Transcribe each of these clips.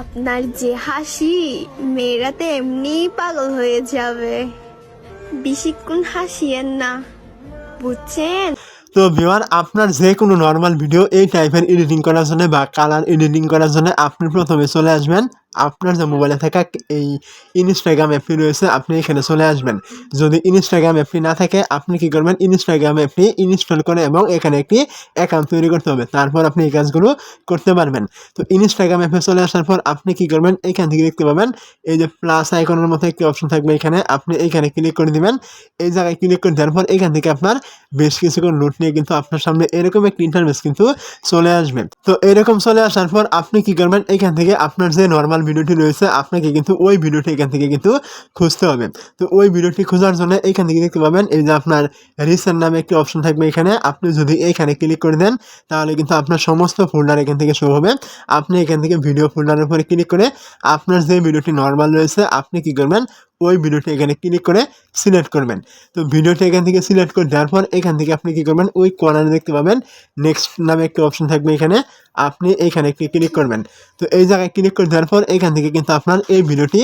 আপনার যে হাসি মেয়েরাতে এমনিই পাগল হয়ে যাবে। বেশিক্ষণ হাসিয়েন না, বুঝছেন? তো ভিওয়ার আপনার যে কোনো নর্মাল ভিডিও এই টাইপের এডিটিং করার জন্য বা কালার এডিটিং করার জন্য আপনি প্রথমে চলে আসবেন। আপনার যে মোবাইলে থাকা এই ইনস্টাগ্রাম অ্যাপটি রয়েছে, আপনি এখানে চলে আসবেন। যদি ইনস্টাগ্রাম অ্যাপটি না থাকে, আপনি কি করবেন? ইনস্টাগ্রাম অ্যাপটি ইনস্টল করে এবং এখানে একটি অ্যাকাউন্ট তৈরি করতে হবে। তারপর আপনি এই কাজগুলো করতে পারবেন। তো ইনস্টাগ্রাম অ্যাপে চলে আসার পর আপনি কি করবেন? এখান থেকে দেখতে পাবেন, এই যে প্লাস আইকনের মতো একটি অপশন থাকবে এখানে। আপনি এইখানে ক্লিক করে দিবেন। এই জায়গায় ক্লিক করে দেওয়ার পর এখান থেকে আপনার বেশ কিছুক্ষণ নোট নিয়ে কিন্তু আপনার সামনে এরকম একটি ইন্টারভেস কিন্তু চলে আসবে। তো এরকম চলে আসার পর আপনি কি করবেন? এখান থেকে আপনার যে নর্মাল ভিডিওটি রয়েছে, আপনাকে কিন্তু ওই ভিডিওটি এখান থেকে কিন্তু খুঁজতে হবে। তো ওই ভিডিওটি খোঁজার জন্য এখান থেকে দেখতে পাবেন, এই যে আপনার রিসেন্ট নামে একটি অপশন থাকবে এখানে। আপনি যদি এখানে ক্লিক করে দেন, তাহলে কিন্তু আপনার সমস্ত ফোল্ডার এখান থেকে শো হবে। আপনি এখান থেকে ভিডিও ফোল্ডারের উপরে ক্লিক করে আপনার যে ভিডিওটি নর্মাল রয়েছে, আপনি কি করবেন ওই ভিডিওটি এখানে ক্লিক করে সিলেক্ট করবেন। তো ভিডিওটি এখান থেকে সিলেক্ট করে দেওয়ার পর এখান থেকে আপনি কি করবেন? ওই কর্নারে দেখতে পাবেন নেক্সট নামে একটি অপশন থাকবে এখানে। আপনি এখানে একটি ক্লিক করবেন। তো এই জায়গায় ক্লিক করে দেওয়ার পর এখান থেকে কিন্তু আপনার এই ভিডিওটি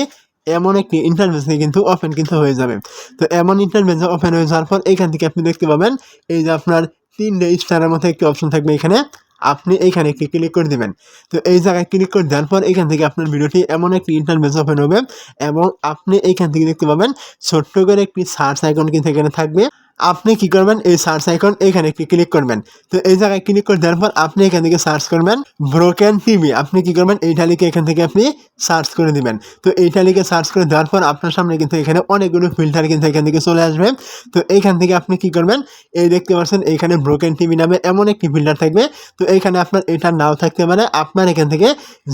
এমন একটি ইন্টারভেসে কিন্তু ওপেন কিন্তু হয়ে যাবে। তো এমন ইন্টারভেসে ওপেন হয়ে যাওয়ার পর এখান থেকে আপনি দেখতে পাবেন, এই যে আপনার তিনটে স্টারের মতো একটি অপশন থাকবে এখানে। আপনি এইখানে একটি ক্লিক করে দিবেন। তো এই জায়গায় ক্লিক করে দেওয়ার পর এখান থেকে আপনার ভিডিওটি এমন একটি ইন্টারভেস ওপেন হবে এবং আপনি এইখান থেকে দেখতে পাবেন ছোট্ট করে একটি সার্চ আইকন কিন্তু এখানে থাকবে। আপনি কি করবেন? এই সার্চ আইকন এখানে একটি ক্লিক করবেন। তো এই জায়গায় ক্লিক করে দেওয়ার পর আপনি এখান থেকে সার্চ করবেন ব্রোকেন টিভি আপনি কি করবেন? এইটা লিখে এখান থেকে আপনি সার্চ করে দিবেন। তো এইটা লিখে সার্চ করে দেওয়ার পর আপনার সামনে কিন্তু এখানে অনেকগুলো ফিল্টার কিন্তু এখান থেকে চলে আসবে। তো এইখান থেকে আপনি কি করবেন? এই দেখতে পাচ্ছেন এইখানে ব্রোকেন টিভি নামে এমন একটি ফিল্টার থাকবে। তো এইখানে আপনার এটা নাও থাকতে পারে। আপনার এখান থেকে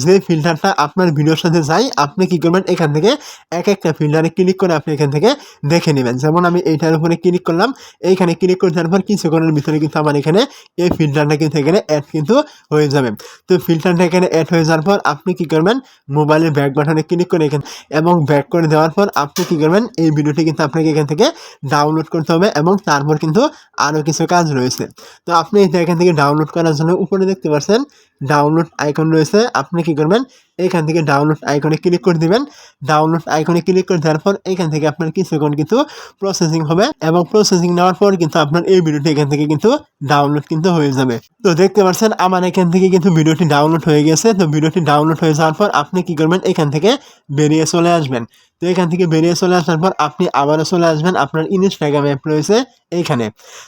যে ফিল্টারটা আপনার ভিডিওর সাথে যায়, আপনি কি করবেন? এখান থেকে এক একটা ফিল্টারে ক্লিক করে আপনি এখান থেকে দেখে নেবেন। যেমন আমি এইটার উপরে ক্লিক করলাম, এইখানে ক্লিক করে দেওয়ার পর কিছুক্ষণের ভিতরে কিন্তু আমার এখানে এই ফিল্টারটা কিন্তু এখানে অ্যাড কিন্তু হয়ে যাবে। তো ফিল্টারটা এখানে অ্যাড হয়ে যাওয়ার পর আপনি কি করবেন? মোবাইলের ব্যাক বাটনে ক্লিক করে এখানে, এবং ব্যাক করে দেওয়ার পর আপনি কি করবেন? এই ভিডিওটি কিন্তু আপনাকে এখান থেকে ডাউনলোড করতে হবে, এবং তারপর কিন্তু আরও কিছু কাজ রয়েছে। তো আপনি এখান থেকে ডাউনলোড করার জন্য উপরে দেখতে পাচ্ছেন ডাউনলোড আইকন রয়েছে। আপনি কি করবেন? এখান থেকে ডাউনলোড আইকনে ক্লিক করে দিবেন। ডাউনলোড আইকনে ক্লিক করে দেওয়ার পর এখান থেকে আপনার কিছুক্ষণ কিন্তু প্রসেসিং হবে এবং প্রসেসিং নেওয়ার পর কিন্তু আপনার এই ভিডিওটি এখান থেকে কিন্তু ডাউনলোড কিন্তু হয়ে যাবে। তো দেখতে পাচ্ছেন, আমার এখান থেকে কিন্তু ভিডিওটি ডাউনলোড হয়ে গেছে। তো ভিডিওটি ডাউনলোড হয়ে যাওয়ার পর আপনি কি করবেন? এখান থেকে বেরিয়ে চলে আসবেন। তো এখান থেকে বেরিয়ে চলে আসার পর আপনি আবারও চলে আসবেন আপনার ইনস্টাগ্রাম অ্যাপ রয়েছে এইখানে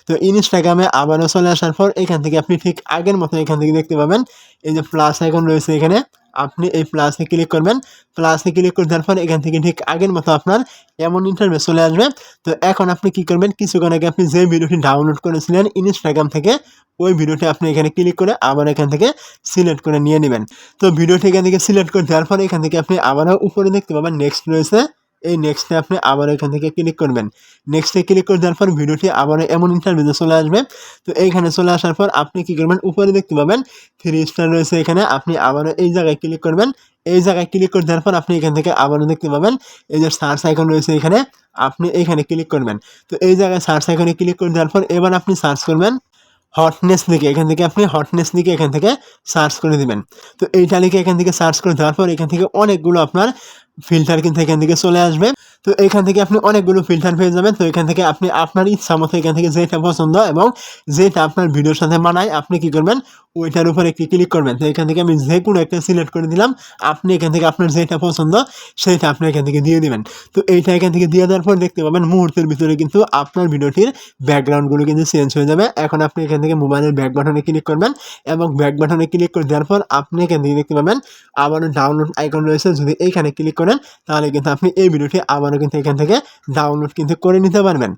তো ইনস্টাগ্রামে আবারও চলে আসার পর এখান থেকে আপনি ঠিক আগের মতো এখান থেকে দেখতে পাবেন। এই যে প্লাস আইকন রয়েছে এখানে। আপনি এই প্লাসে ক্লিক করবেন। প্লাসে ক্লিক করে দেওয়ার পর এখান থেকে ঠিক আগের মতো আপনার এমন ইন্টারভিউ চলে আসবে। তো এখন আপনি কি করবেন? কিছুক্ষণ আগে আপনি যে ভিডিওটি ডাউনলোড করেছিলেন ইনস্টাগ্রাম থেকে, ওই ভিডিওটি আপনি এখানে ক্লিক করে আবার এখান থেকে সিলেক্ট করে নিয়ে নেবেন। তো ভিডিওটি এখান থেকে সিলেক্ট করে দেওয়ার পর এখান থেকে আপনি আবারও উপরে দেখতে পাবেন নেক্সট রয়েছে এই নেক্সটে আপনি আবার এখান থেকে ক্লিক করবেন। নেক্সটে ক্লিক করে দেওয়ার পর ভিডিওটি আবার এমন ইন্টারভিউতে চলে আসবে। তো এইখানে চলে আসার পর আপনি কী করবেন? উপরে দেখতে পাবেন থ্রি স্টার রয়েছে এখানে। আপনি আবারও এই জায়গায় ক্লিক করবেন। এই জায়গায় ক্লিক করে দেওয়ার পর আপনি এখান থেকে আবারও দেখতে পাবেন এই যে সার্চ আইকন রয়েছে এখানে। আপনি এইখানে ক্লিক করবেন। তো এই জায়গায় সার্চ আইকনে ক্লিক করে দেওয়ার পর এবার আপনি সার্চ করবেন হটনেস লিখে এখান থেকে আপনি হটনেস লিখে এখান থেকে সার্চ করে দেবেন। তো এইটা লিখে এখান থেকে সার্চ করে দেওয়ার পর এখান থেকে অনেকগুলো আপনার ফিল্টার কিন্তু এখান থেকে চলে আসবে। তো এখান থেকে আপনি অনেকগুলো ফিল্টার পেয়ে যাবেন। তো এখান থেকে আপনি আপনার ইচ্ছা মতো এখান থেকে যেটা পছন্দ এবং যেটা আপনার ভিডিওর সাথে মানায়, আপনি কি করবেন? ওইটার উপরে একটি ক্লিক করবেন। তো এখান থেকে আমি যে কোনো একটা সিলেক্ট করে দিলাম। আপনি এখান থেকে আপনার যেটা পছন্দ, সেটা আপনি এখান থেকে দিয়ে দিবেন। তো এইটা এখান থেকে দিয়ে দেওয়ার পর দেখতে পাবেন, মুহূর্তের ভিতরে কিন্তু আপনার ভিডিওটির ব্যাকগ্রাউন্ডগুলো কিন্তু চেঞ্জ হয়ে যাবে। এখন আপনি এখান থেকে মোবাইলের ব্যাক বাটনে ক্লিক করবেন এবং ব্যাক বাটনে ক্লিক করে দেওয়ার পর আপনি এখান থেকে দেখতে পাবেন, আবারও ডাউনলোড আইকন রয়েছে। যদি এইখানে ক্লিক করেন, তাহলে কিন্তু আপনি এই ভিডিওটি আবারও কিন্তু এখান থেকে ডাউনলোড কিন্তু করে নিতে পারবেন।